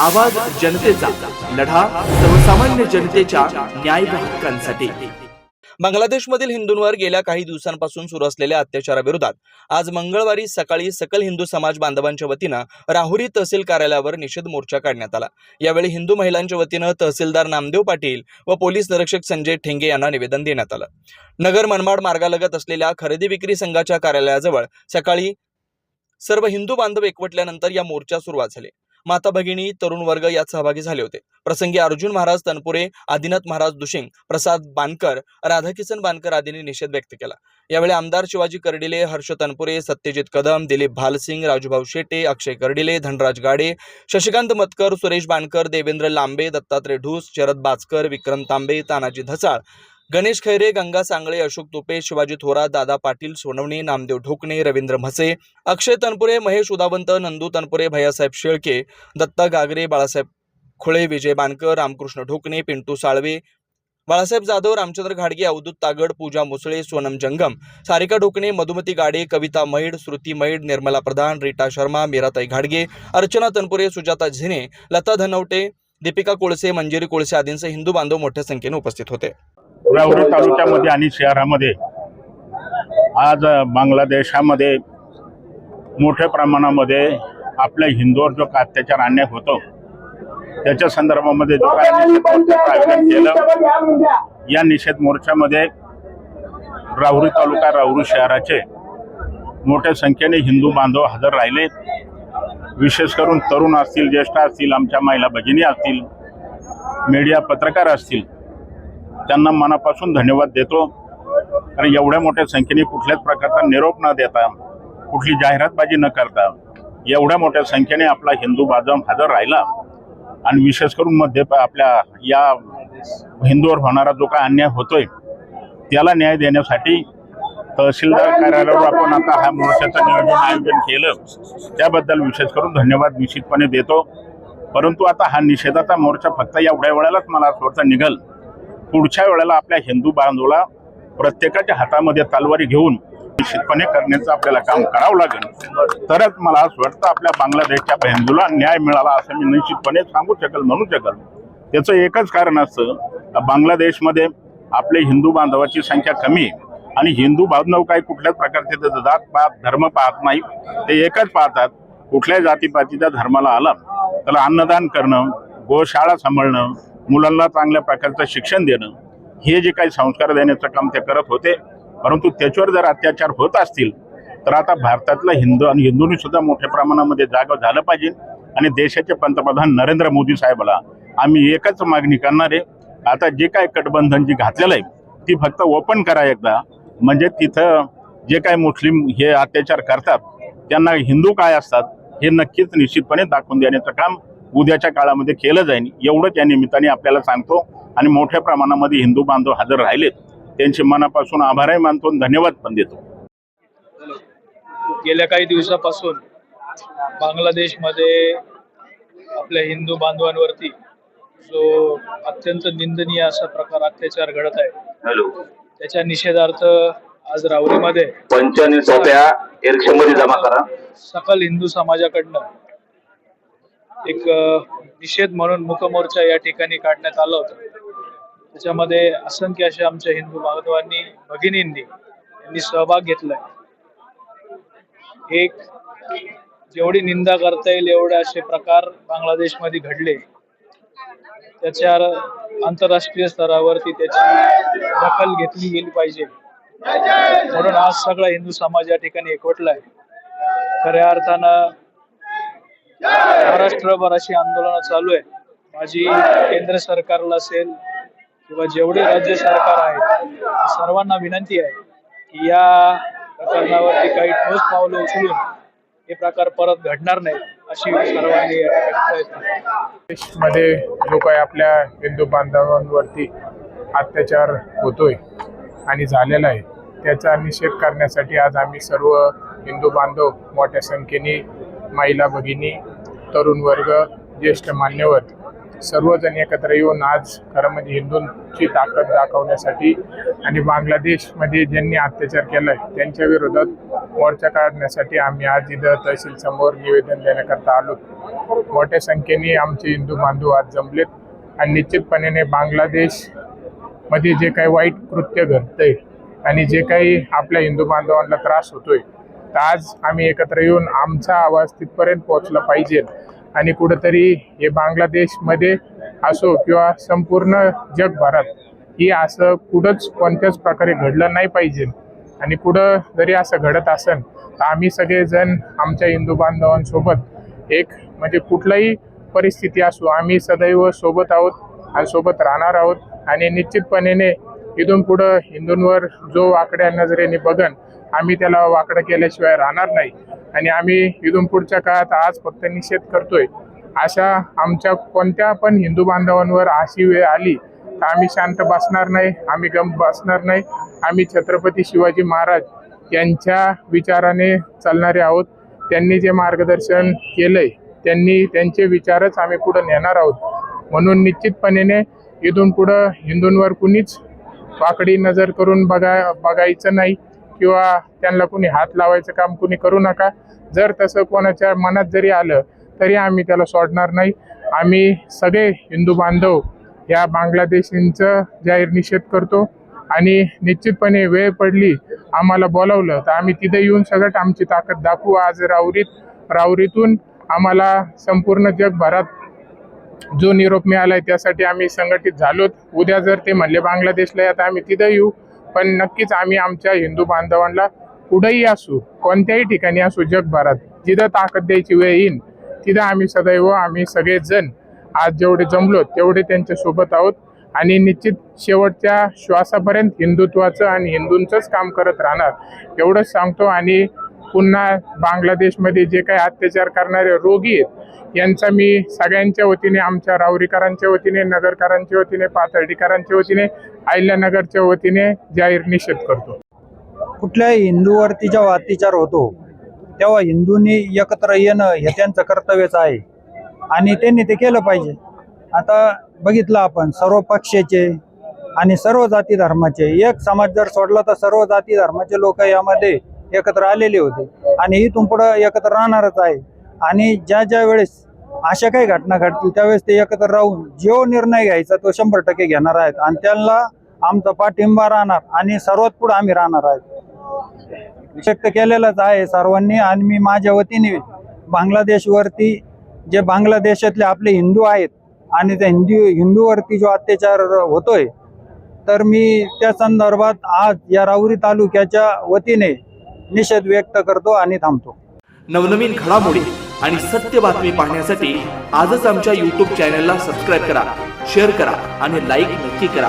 आवाज जनतेचा लढा सर्वसामान्य जनतेच्या न्याय हक्कांसाठी. बांगलादेशमधील हिंदूंवर गेल्या काही दिवसांपासून सुरू असलेल्या अत्याचाराविरोधात आज मंगळवारी सकाळी सकल हिंदू समाज बांधवांच्या वतीनं राहुरी तहसील कार्यालयावर निषेध मोर्चा काढण्यात आला. यावेळी हिंदू महिलांच्या वतीनं तहसीलदार नामदेव पाटील व पोलीस निरीक्षक संजय ठेंगे यांना निवेदन देण्यात आलं. नगर मनमाड मार्गालगत असलेल्या खरेदी विक्री संघाच्या कार्यालयाजवळ सकाळी सर्व हिंदू बांधव एकवटल्यानंतर या मोर्चा सुरुवात झाली. माता भगिनी तरुण वर्ग यात सहभागी झाले होते. प्रसंगी अर्जुन महाराज तनपुरे आदिनाथ महाराज दुशिंग प्रसाद बानकर राधाकिसन बानकर आदींनी निषेध व्यक्त केला. यावेळी आमदार शिवाजी कर्डिले हर्ष तनपुरे सत्यजित कदम दिलीप भालसिंग राजूभाऊ शेटे अक्षय कर्डिले धनराज गाडे शशिकांत मतकर सुरेश बानकर देवेंद्र लांबे दत्तात्रय ढूस शरद बाचकर विक्रम तांबे तानाजी धसाळ गणेश खैरे गंगा सांगळे अशोक तुपे शिवाजी थोरात दादा पाटील सोनवणे नामदेव ढोकणे रवींद्र म्हसे अक्षय तनपुरे महेश उदावंत नंदू तनपुरे भैयासाहेब शेळके दत्ता गागरे बाळासाहेब खुळे विजय बानकर रामकृष्ण ढोकणे पिंटू साळवे बाळासाहेब जाधव रामचंद्र घाडगे अवधूत तागड पूजा मुसळे सोनम जंगम सारिका ढोकणे मधुमती गाडे कविता मैड श्रुती मैड निर्मला प्रधान रीटा शर्मा मीराताई घाडगे अर्चना तनपुरे सुजाता झिने लता धनवटे दीपिका कोळसे मंजिरी कोळसे आदींसह हिंदू बांधव मोठ्या संख्येने उपस्थित होते. राहुरी तालुक्यामध्ये आणि शहरामध्ये आज बांगलादेशामध्ये मोठ्या प्रमाणामध्ये आपल्या हिंदूवर जो काय अत्याचार अन्याय होतो त्याच्या संदर्भामध्ये जो आयोजन केलं या निषेध मोर्चामध्ये राहुरी तालुका राहुरी शहराचे मोठ्या संख्येने हिंदू बांधव हजर राहिले. विशेष करून तरुण असतील ज्येष्ठ असतील आमच्या महिला भगिनी असतील मीडिया पत्रकार असतील त्यांना मनापासून धन्यवाद देतो. कारण एवढ्या मोठ्या संख्येने कुठल्याच प्रकारचा निरोप न देता कुठली जाहिरातबाजी न करता एवढ्या मोठ्या संख्येने आपला हिंदू बांधव हजर राहिला. आणि विशेष करून मध्य आपल्या या हिंदूवर होणारा जो काय अन्याय होतोय त्याला न्याय देण्यासाठी तहसीलदार कार्यालयावर आपण आता हा मोर्चाचं नियोजन आयोजन केलं. त्याबद्दल विशेष करून धन्यवाद निश्चितपणे देतो. परंतु आता हा निषेधाचा मोर्चा फक्त एवढ्या वेळेलाच मला असं निघल. पुढच्या वेळेला आपल्या हिंदू बांधवाला प्रत्येकाच्या हातामध्ये तलवारी घेऊन निश्चितपणे करण्याचं आपल्याला काम करावं लागेल. तरच मला असं वाटतं आपल्या बांगलादेशच्या हिंदूला न्याय मिळाला असं मी निश्चितपणे सांगू शकेल म्हणू शकेल. त्याचं एकच कारण असतं बांगलादेशमध्ये आपले हिंदू बांधवाची संख्या कमी आहे. आणि हिंदू बांधव काही कुठल्याच प्रकारचे त्याचं जात पात धर्म पाहत नाही. ते एकच पाहतात कुठल्याही जातीपातीच्या धर्माला आला त्याला अन्नदान करणं गोशाळा सांभाळणं मुलांना चांगल्या प्रकारचं शिक्षण देणं हे जे काही संस्कार देण्याचं काम ते करत होते. परंतु त्याच्यावर जर अत्याचार होत असतील तर आता भारतातलं हिंदू आणि हिंदूंनी सुद्धा मोठ्या प्रमाणामध्ये जागा झालं पाहिजे. आणि देशाचे पंतप्रधान नरेंद्र मोदी साहेबाला आम्ही एकच मागणी करणार आहे. आता जे काय कटबंधन जी घातलेलं आहे ती फक्त ओपन करा एकदा. म्हणजे तिथं जे काय मुस्लिम हे अत्याचार करतात त्यांना हिंदू काय असतात हे नक्कीच निश्चितपणे दाखवून देण्याचं काम उद्याच्या काळामध्ये केलं जाईल एवढंच या निमित्ताने आपल्याला सांगतो. आणि मोठ्या प्रमाणामध्ये हिंदू बांधव हजर राहिलेत. त्यांचे मनापासून आभारही मानतो आणि धन्यवाद पण देतो. गेल्या काही दिवसापासून बांगलादेशमध्ये आपल्या हिंदू बांधवांवरती जो अत्यंत निंदनीय असा प्रकार अत्याचार घडत आहे. हॅलो. त्याच्या निषेधार्थ आज राहुरीमध्ये पंच्याण्णव सोप्या एकशे मध्ये जमा करा. सकल हिंदू समाजाकडनं एक निषेध म्हणून मुकमोर्चा या ठिकाणी काढण्यात आला होता. त्याच्यामध्ये असंख्य अशा आमच्या हिंदू बांधवांनी भगिनींनी यांनी सहभाग घेतलाय. एक जेवढी निंदा करता येईल एवढे असे प्रकार बांगलादेशमध्ये घडले. त्याच्या आंतरराष्ट्रीय स्तरावरती त्याची दखल घेतली गेली पाहिजे. म्हणून आज सगळा हिंदू समाज या ठिकाणी एकवटलाय. खऱ्या अर्थानं महाराष्ट्रभर अशी आंदोलनं चालू आहे. माझी केंद्र सरकारला असेल किंवा जेवढे राज्य सरकार आहेत सर्वांना विनंती आहे की या प्रकरणावरती काही ठोस पावलं उचलून हे प्रकार परत घडणार नाही अशी सर्वांनी देशमध्ये मध्ये जो काही आपल्या हिंदू बांधवांवरती अत्याचार होतोय आणि झालेला आहे. त्याचा निषेध करण्यासाठी आज आम्ही सर्व हिंदू बांधव मोठ्या संख्येने महिला भगिनी तरुण वर्ग ज्येष्ठ मान्यवर सर्वजण एकत्र येऊन आज खरं म्हणजे हिंदूंची ताकद दाखवण्यासाठी आणि बांगलादेशमध्ये ज्यांनी अत्याचार केलाय त्यांच्या विरोधात मोर्चा काढण्यासाठी आम्ही आज इथं तहसील समोर निवेदन देण्याकरता आलो. मोठ्या संख्येने आमचे हिंदू बांधव आज जमलेत आणि निश्चितपणे बांगलादेशमध्ये जे काही वाईट कृत्य घडतंय आणि जे काही आपल्या हिंदू बांधवांना त्रास होतोय तर आज आम्ही एकत्र येऊन आमचा आवाज तिथपर्यंत पोहोचला पाहिजे. आणि कुठंतरी हे बांगलादेशमध्ये असो किंवा संपूर्ण जगभरात ही असं कुठंच कोणत्याच प्रकारे घडलं नाही पाहिजे. आणि कुठं जरी असं घडत असेल तर आम्ही सगळेजण आमच्या हिंदू बांधवांसोबत एक म्हणजे कुठलाही परिस्थिती असो आम्ही सदैव सोबत आहोत आणि सोबत राहणार आहोत. आणि निश्चितपणेने इथून पुढं हिंदूंवर जो वाकड्या नजरेने बघन आम्ही त्याला वाकडं केल्याशिवाय राहणार नाही. आणि आम्ही इथून पुढच्या काळात आज फक्त निषेध करतोय. अशा आमच्या कोणत्या पण हिंदू बांधवांवर अशी वेळ आली तर आम्ही शांत बसणार नाही आम्ही गम बसणार नाही. आम्ही छत्रपती शिवाजी महाराज यांच्या विचाराने चालणारे आहोत. त्यांनी जे मार्गदर्शन केलंय त्यांनी त्यांचे विचारच आम्ही पुढे नेणार आहोत. म्हणून निश्चितपणेने इथून पुढं हिंदूंवर कुणीच वाकडी नजर करून बघा बघायचं नाही किंवा त्यांना कुणी हात लावायचं काम कुणी करू नका. जर तसं कोणाच्या मनात जरी आलं तरी आम्ही त्याला सोडणार नाही. आम्ही सगळे हिंदू बांधव या बांगलादेशींचं जाहीर निषेध करतो आणि निश्चितपणे वेळ पडली आम्हाला बोलावलं तर आम्ही तिथे येऊन सगळ्यात आमची ताकद दाखवू. आज राऊरीत राऊरीतून आम्हाला संपूर्ण जगभरात जो निरोप मिळाला आहे त्यासाठी आम्ही संघटित झालोत. उद्या जर ते म्हणले बांगलादेशला या तर आम्ही तिथं येऊ. पण नक्कीच आम्ही आमच्या हिंदू बांधवांना कुठेही असू कोणत्याही ठिकाणी असू जगभरात जिथं ताकद द्यायची वेळ येईन तिथं आम्ही सदैव आम्ही सगळेजण आज जेवढे जमलो तेवढे त्यांच्यासोबत आहोत. आणि निश्चित शेवटच्या श्वासापर्यंत हिंदुत्वाचं आणि हिंदूंचंच काम करत राहणार एवढंच सांगतो. आणि पुन्हा बांगलादेशमध्ये जे काही अत्याचार करणारे रोगी आहेत यांचा मी सगळ्यांच्या वतीने आमच्या रावरीकरांच्या वतीने नगरकरांच्या वतीने पाथर्डीकरांच्या वतीने अहिल्यानगरच्या वतीने जाहीर निषेध करतो. कुठल्याही हिंदूवरती जेव्हा अत्याचार होतो तेव्हा हिंदूंनी एकत्र येणं हे त्यांचं कर्तव्यच आहे. आणि त्यांनी ते केलं पाहिजे. आता बघितलं आपण सर्व पक्षाचे आणि सर्व जाती धर्माचे एक समाज जर सोडला तर सर्व जाती धर्माचे लोक यामध्ये एकत्र आलेले होते. आणि इथून पुढं एकत्र राहणारच आहे. आणि ज्या ज्या वेळेस अशा काही घटना घडतील त्यावेळेस ते एकत्र राहून जो निर्णय घ्यायचा तो शंभर टक्के घेणार आहेत. आणि त्यांना आमचा पाठिंबा राहणार आणि सर्वात पुढे आम्ही राहणार आहेत. व्यक्त केलेलंच आहे सर्वांनी आणि मी माझ्या वतीने बांगलादेशवरती जे बांगलादेशातले आपले हिंदू आहेत आणि त्या हिंदू हिंदूवरती जो अत्याचार होतोय तर मी त्या संदर्भात आज या राऊरी तालुक्याच्या वतीने निषेध व्यक्त करतो आणि थांबतो. नवनवीन घडामोडी आणि सत्य बातमी पाहण्यासाठी आजच आमच्या यूट्यूब चॅनलला सबस्क्राईब करा शेअर करा आणि लाईक नक्की करा.